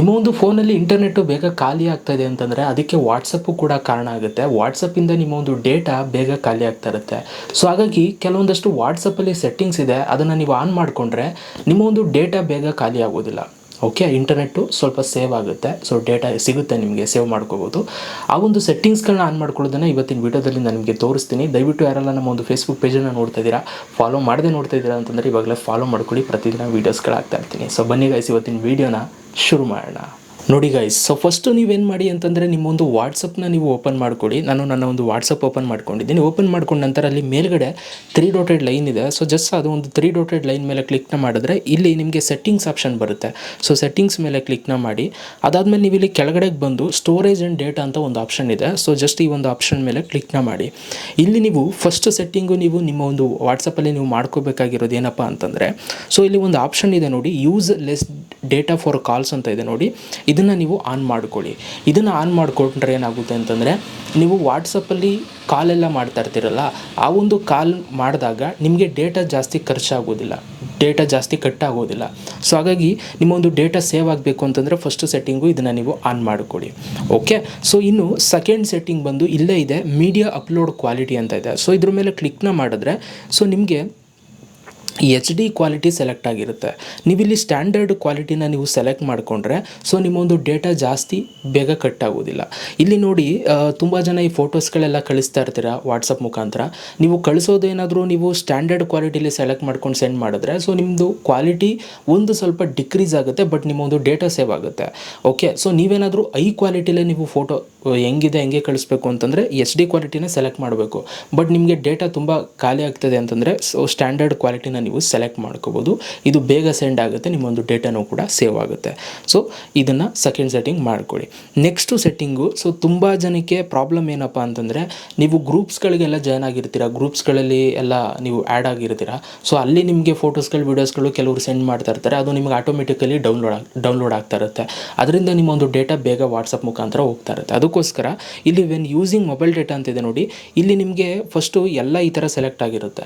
ನಿಮ್ಮ ಒಂದು ಫೋನಲ್ಲಿ ಇಂಟರ್ನೆಟ್ಟು ಬೇಗ ಖಾಲಿ ಆಗ್ತಾ ಇದೆ ಅಂತಂದರೆ ಅದಕ್ಕೆ ವಾಟ್ಸಪ್ಪು ಕೂಡ ಕಾರಣ ಆಗುತ್ತೆ. ವಾಟ್ಸಪ್ಪಿಂದ ನಿಮ್ಮ ಒಂದು ಡೇಟಾ ಬೇಗ ಖಾಲಿ ಆಗ್ತಾ ಇರುತ್ತೆ. ಸೊ ಹಾಗಾಗಿ ಕೆಲವೊಂದಷ್ಟು ವಾಟ್ಸಪ್ಪಲ್ಲಿ ಸೆಟ್ಟಿಂಗ್ಸ್ ಇದೆ, ಅದನ್ನು ನೀವು ಆನ್ ಮಾಡಿಕೊಂಡ್ರೆ ನಿಮ್ಮ ಒಂದು ಡೇಟಾ ಬೇಗ ಖಾಲಿ ಆಗೋದಿಲ್ಲ. ಓಕೆ ಇಂಟರ್ನೆಟ್ಟು ಸ್ವಲ್ಪ ಸೇವ್ ಆಗುತ್ತೆ. ಸೊ ಡೇಟಾ ಸಿಗುತ್ತೆ ನಿಮಗೆ ಸೇವ್ ಮಾಡ್ಕೋಬೋದು. ಆ ಒಂದು ಸೆಟ್ಟಿಂಗ್ಸ್ಗಳನ್ನ ಆನ್ ಮಾಡ್ಕೊಳ್ಳೋದನ್ನು ಇವತ್ತಿನ ವೀಡಿಯೋದಲ್ಲಿ ನಾನು ನಿಮಗೆ ತೋರಿಸ್ತೀನಿ. ದಯವಿಟ್ಟು ಯಾರೆಲ್ಲ ನಮ್ಮ ಒಂದು ಫೇಸ್ಬುಕ್ ಪೇಜನ್ನು ನೋಡ್ತಾ ಇದ್ದೀರಾ ಫಾಲೋ ಮಾಡದೆ ನೋಡ್ತಾ ಇದ್ದೀರಾ ಅಂತಂದರೆ ಇವಾಗಲೇ ಫಾಲೋ ಮಾಡ್ಕೊಳ್ಳಿ. ಪ್ರತಿದಿನ ವೀಡಿಯೋಸ್ಗಳಾಗ್ತಾ ಇರ್ತೀನಿ. ಸೊ ಬನ್ನಿ ಗೈಸ್ ಇವತ್ತಿನ ವೀಡಿಯೋನ ಶುರು ಮಾಡೋಣ. ನೋಡಿ ಗೈಸ್ ಸೊ ಫಸ್ಟು ನೀವೇನು ಮಾಡಿ ಅಂತಂದರೆ ನಿಮ್ಮೊಂದು ವಾಟ್ಸಪ್ನ ನೀವು ಓಪನ್ ಮಾಡ್ಕೊಳ್ಳಿ. ನಾನು ನನ್ನ ಒಂದು ವಾಟ್ಸಪ್ ಓಪನ್ ಮಾಡ್ಕೊಂಡಿದ್ದೀನಿ. ಓಪನ್ ಮಾಡ್ಕೊಂಡ ನಂತರ ಅಲ್ಲಿ ಮೇಲ್ಗಡೆ ತ್ರೀ ಡಾಟೆಡ್ ಲೈನ್ ಇದೆ. ಸೊ ಜಸ್ಟ್ ಅದು ಒಂದು ತ್ರೀ ಡಾಟೆಡ್ ಲೈನ್ ಮೇಲೆ ಕ್ಲಿಕ್ನ ಮಾಡಿದ್ರೆ ಇಲ್ಲಿ ನಿಮಗೆ ಸೆಟ್ಟಿಂಗ್ಸ್ ಆಪ್ಷನ್ ಬರುತ್ತೆ. ಸೊ ಸೆಟ್ಟಿಂಗ್ಸ್ ಮೇಲೆ ಕ್ಲಿಕ್ನ ಮಾಡಿ. ಅದಾದಮೇಲೆ ನೀವು ಇಲ್ಲಿ ಕೆಳಗಡೆಗೆ ಬಂದು ಸ್ಟೋರೇಜ್ ಆ್ಯಂಡ್ ಡೇಟಾ ಅಂತ ಒಂದು ಆಪ್ಷನ್ ಇದೆ. ಸೊ ಜಸ್ಟ್ ಈ ಒಂದು ಆಪ್ಷನ್ ಮೇಲೆ ಕ್ಲಿಕ್ನ ಮಾಡಿ. ಇಲ್ಲಿ ನೀವು ಫಸ್ಟ್ ಸೆಟ್ಟಿಂಗು ನೀವು ನಿಮ್ಮ ಒಂದು ವಾಟ್ಸಪ್ಪಲ್ಲಿ ನೀವು ಮಾಡ್ಕೋಬೇಕಾಗಿರೋದು ಏನಪ್ಪ ಅಂತಂದರೆ ಸೊ ಇಲ್ಲಿ ಒಂದು ಆಪ್ಷನ್ ಇದೆ ನೋಡಿ use less data for calls ಅಂತ ಇದೆ ನೋಡಿ. ಇದನ್ನು ನೀವು ಆನ್ ಮಾಡ್ಕೊಳ್ಳಿ. ಇದನ್ನು ಆನ್ ಮಾಡಿಕೊಂಡ್ರೆ ಏನಾಗುತ್ತೆ ಅಂತಂದರೆ, ನೀವು ವಾಟ್ಸಪ್ಪಲ್ಲಿ ಕಾಲೆಲ್ಲ ಮಾಡ್ತಾ ಇರ್ತೀರಲ್ಲ, ಆ ಒಂದು ಕಾಲ್ ಮಾಡಿದಾಗ ನಿಮಗೆ ಡೇಟಾ ಜಾಸ್ತಿ ಖರ್ಚಾಗೋದಿಲ್ಲ. ಡೇಟಾ ಜಾಸ್ತಿ ಕಟ್ ಆಗೋದಿಲ್ಲ ಸೊ ಹಾಗಾಗಿ ನಿಮ್ಮ ಒಂದು ಡೇಟಾ ಸೇವ್ ಆಗಬೇಕು ಅಂತಂದರೆ ಫಸ್ಟ್ ಸೆಟ್ಟಿಂಗು ಇದನ್ನು ನೀವು ಆನ್ ಮಾಡ್ಕೊಳ್ಳಿ. ಓಕೆ ಸೊ ಇನ್ನು ಸೆಕೆಂಡ್ ಸೆಟ್ಟಿಂಗ್ ಬಂದು ಇಲ್ಲೇ ಇದೆ ಮೀಡಿಯಾ ಅಪ್ಲೋಡ್ ಕ್ವಾಲಿಟಿ ಅಂತ ಇದೆ. ಸೊ ಇದ್ರ ಮೇಲೆ ಕ್ಲಿಕ್ನ ಮಾಡಿದ್ರೆ ಸೊ ನಿಮಗೆ ಎಚ್ ಡಿ ಕ್ವಾಲಿಟಿ ಸೆಲೆಕ್ಟ್ ಆಗಿರುತ್ತೆ. ನೀವಿಲ್ಲಿ ಸ್ಟ್ಯಾಂಡರ್ಡ್ ಕ್ವಾಲಿಟಿನ ನೀವು ಸೆಲೆಕ್ಟ್ ಮಾಡಿಕೊಂಡ್ರೆ ಸೊ ನಿಮ್ಮೊಂದು ಡೇಟಾ ಜಾಸ್ತಿ ಬೇಗ ಕಟ್ ಆಗೋದಿಲ್ಲ. ಇಲ್ಲಿ ನೋಡಿ ತುಂಬ ಜನ ಈ ಫೋಟೋಸ್ಗಳೆಲ್ಲ ಕಳಿಸ್ತಾ ಇರ್ತೀರಾ ವಾಟ್ಸಪ್ ಮುಖಾಂತರ? ನೀವು ಕಳಿಸೋದೇನಾದರೂ ನೀವು ಸ್ಟ್ಯಾಂಡರ್ಡ್ ಕ್ವಾಲಿಟಿಲಿ ಸೆಲೆಕ್ಟ್ ಮಾಡ್ಕೊಂಡು ಸೆಂಡ್ ಮಾಡಿದ್ರೆ ಸೊ ನಿಮ್ಮದು ಕ್ವಾಲಿಟಿ ಒಂದು ಸ್ವಲ್ಪ ಡಿಕ್ರೀಸ್ ಆಗುತ್ತೆ ಬಟ್ ನಿಮ್ಮೊಂದು ಡೇಟಾ ಸೇವ್ ಆಗುತ್ತೆ. ಓಕೆ ಸೊ ನೀವೇನಾದರೂ ಐ ಕ್ವಾಲಿಟಿಲೇ ನೀವು ಫೋಟೋ ಹೆಂಗಿದೆ, ಹೆಂಗೆ ಕಳಿಸ್ಬೇಕು ಅಂತಂದರೆ ಎಚ್ ಡಿ ಕ್ವಾಲಿಟಿನ ಸೆಲೆಕ್ಟ್ ಮಾಡಬೇಕು. ಬಟ್ ನಿಮಗೆ ಡೇಟಾ ತುಂಬ ಖಾಲಿ ಆಗ್ತದೆ ಅಂತಂದರೆ ಸೊ ಸ್ಟ್ಯಾಂಡರ್ಡ್ ಕ್ವಾಲಿಟಿನ ನೀವು ಸೆಲೆಕ್ಟ್ ಮಾಡ್ಕೋಬೋದು. ಇದು ಬೇಗ ಸೆಂಡ್ ಆಗುತ್ತೆ, ನಿಮ್ಮೊಂದು ಡೇಟಾನೂ ಕೂಡ ಸೇವ್ ಆಗುತ್ತೆ. ಸೊ ಇದನ್ನು ಸೆಕೆಂಡ್ ಸೆಟ್ಟಿಂಗ್ ಮಾಡ್ಕೊಳ್ಳಿ. ನೆಕ್ಸ್ಟು ಸೆಟ್ಟಿಂಗು ಸೊ ತುಂಬ ಜನಕ್ಕೆ ಪ್ರಾಬ್ಲಮ್ ಏನಪ್ಪ ಅಂತಂದರೆ ನೀವು ಗ್ರೂಪ್ಸ್ಗಳಿಗೆಲ್ಲ ಜಾಯ್ನ್ ಆಗಿರ್ತೀರ ಗ್ರೂಪ್ಸ್ಗಳಲ್ಲಿ ಎಲ್ಲ ನೀವು ಆ್ಯಡ್ ಆಗಿರ್ತೀರ ಸೊ ಅಲ್ಲಿ ನಿಮಗೆ ಫೋಟೋಸ್ಗಳು ವೀಡಿಯೋಸ್ಗಳು ಕೆಲವರು ಸೆಂಡ್ ಮಾಡ್ತಾ ಇರ್ತಾರೆ, ಅದು ನಿಮಗೆ ಆಟೋಮೆಟಿಕಲಿ ಡೌನ್ಲೋಡ್ ಡೌನ್ಲೋಡ್ ಆಗ್ತಾ ಇರುತ್ತೆ. ಅದರಿಂದ ನಿಮ್ಮೊಂದು ಡೇಟಾ ಬೇಗ ವಾಟ್ಸಪ್ ಮುಖಾಂತರ ಹೋಗ್ತಾ ಇರುತ್ತೆ. ಅದಕ್ಕೋಸ್ಕರ ಇಲ್ಲಿ ವೆನ್ ಯೂಸಿಂಗ್ ಮೊಬೈಲ್ ಡೇಟಾ ಅಂತಿದೆ ನೋಡಿ, ಇಲ್ಲಿ ನಿಮಗೆ ಫಸ್ಟು ಎಲ್ಲ ಈ ಥರ ಸೆಲೆಕ್ಟ್ ಆಗಿರುತ್ತೆ.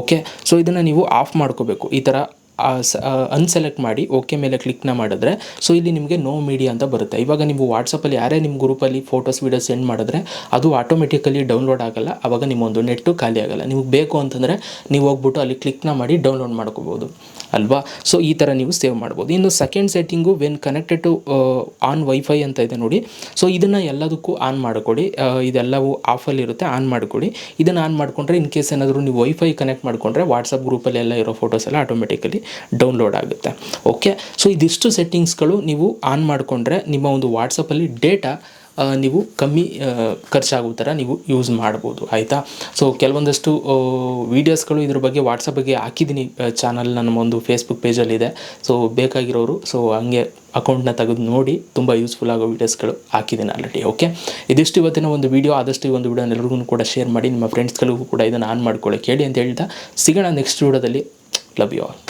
ಓಕೆ ಸೊ ಇದನ್ನು ನೀವು ಆಫ್ ಮಾಡ್ಕೋಬೇಕು. ಈ ಥರ ಅನ್ಸೆಲೆಕ್ಟ್ ಮಾಡಿ ಓಕೆ ಮೇಲೆ ಕ್ಲಿಕ್ನ ಮಾಡಿದ್ರೆ ಸೊ ಇಲ್ಲಿ ನಿಮಗೆ ನೋ ಮೀಡಿಯಾ ಅಂತ ಬರುತ್ತೆ. ಇವಾಗ ನೀವು ವಾಟ್ಸಪ್ಪಲ್ಲಿ ಯಾರೇ ನಿಮ್ಮ ಗ್ರೂಪಲ್ಲಿ ಫೋಟೋಸ್ ವೀಡಿಯೋಸ್ ಸೆಂಡ್ ಮಾಡಿದ್ರೆ, ಅದು ಆಟೋಮೆಟಿಕಲಿ ಡೌನ್ಲೋಡ್ ಆಗಲ್ಲ. ಆವಾಗ ನಿಮ್ಮೊಂದು ನೆಟ್ಟು ಖಾಲಿ ಆಗಲ್ಲ. ನಿಮಗೆ ಬೇಕು ಅಂತಂದರೆ, ನೀವು ಹೋಗ್ಬಿಟ್ಟು ಅಲ್ಲಿ ಕ್ಲಿಕ್ನ ಮಾಡಿ ಡೌನ್ಲೋಡ್ ಮಾಡ್ಕೋಬೋದು. ಅಲ್ವಾ? ಸೊ ಈ ಥರ ನೀವು ಸೇವ್ ಮಾಡ್ಬೋದು. ಇನ್ನು second setting when connected to on wifi ಅಂತ ಇದೆ ನೋಡಿ. ಸೊ ಇದನ್ನು ಎಲ್ಲದಕ್ಕೂ ಆನ್ ಮಾಡಿಕೊಡಿ. ಇದೆಲ್ಲವೂ ಆಫಲ್ಲಿ ಇರುತ್ತೆ ಆನ್ ಮಾಡಿಕೊಡಿ. ಇದನ್ನು ಆನ್ ಮಾಡಿಕೊಂಡ್ರೆ ಇನ್ ಕೇಸ್ ಏನಾದರೂ ನೀವು ವೈಫೈ ಕನೆಕ್ಟ್ ಮಾಡಿಕೊಂಡ್ರೆ ವಾಟ್ಸಪ್ ಗ್ರೂಪಲ್ಲಿ ಎಲ್ಲ ಇರೋ ಫೋಟೋಸ್ ಎಲ್ಲ ಆಟೋಮೆಟಿಕಲಿ ಡೌನ್ಲೋಡ್ ಆಗುತ್ತೆ. ಓಕೆ ಸೊ ಇದಿಷ್ಟು ಸೆಟ್ಟಿಂಗ್ಸ್ಗಳು ನೀವು ಆನ್ ಮಾಡಿಕೊಂಡ್ರೆ ನಿಮ್ಮ ಒಂದು ವಾಟ್ಸಪ್ಪಲ್ಲಿ ಡೇಟಾ ನೀವು ಕಮ್ಮಿ ಖರ್ಚಾಗೋ ಥರ ನೀವು ಯೂಸ್ ಮಾಡ್ಬೋದು, ಆಯಿತಾ? ಸೊ ಕೆಲವೊಂದಷ್ಟು ವೀಡಿಯೋಸ್ಗಳು ಇದ್ರ ಬಗ್ಗೆ ವಾಟ್ಸಪ್ ಬಗ್ಗೆ ಹಾಕಿದ್ದೀನಿ ಚಾನಲ್ ನನ್ನ ಒಂದು ಫೇಸ್ಬುಕ್ ಪೇಜಲ್ಲಿದೆ ಸೊ ಬೇಕಾಗಿರೋರು ಸೊ ಹಂಗೆ ಅಕೌಂಟ್ನ ತೆಗೆದು ನೋಡಿ, ತುಂಬ ಯೂಸ್ಫುಲ್ ಆಗೋ ವೀಡಿಯೋಸ್ಗಳು ಹಾಕಿದ್ದೀನಿ ಆಲ್ರೆಡಿ ಓಕೆ ಇದಿಷ್ಟು ಇವತ್ತಿನ ಒಂದು ವೀಡಿಯೋ ಆದಷ್ಟು ಈ ಒಂದು ವೀಡಿಯೋನ ಎಲ್ರಿಗೂ ಕೂಡ ಶೇರ್ ಮಾಡಿ, ನಿಮ್ಮ ಫ್ರೆಂಡ್ಸ್ಗಳಿಗೂ ಕೂಡ ಇದನ್ನು ಆನ್ ಮಾಡ್ಕೊಳ್ಳಿ, ಕೇಳಿ ಅಂತ ಹೇಳ್ತಾ, ಸಿಗೋಣ ನೆಕ್ಸ್ಟ್ ವೀಡಿಯೋದಲ್ಲಿ ಲವ್ ಯು ಆಲ್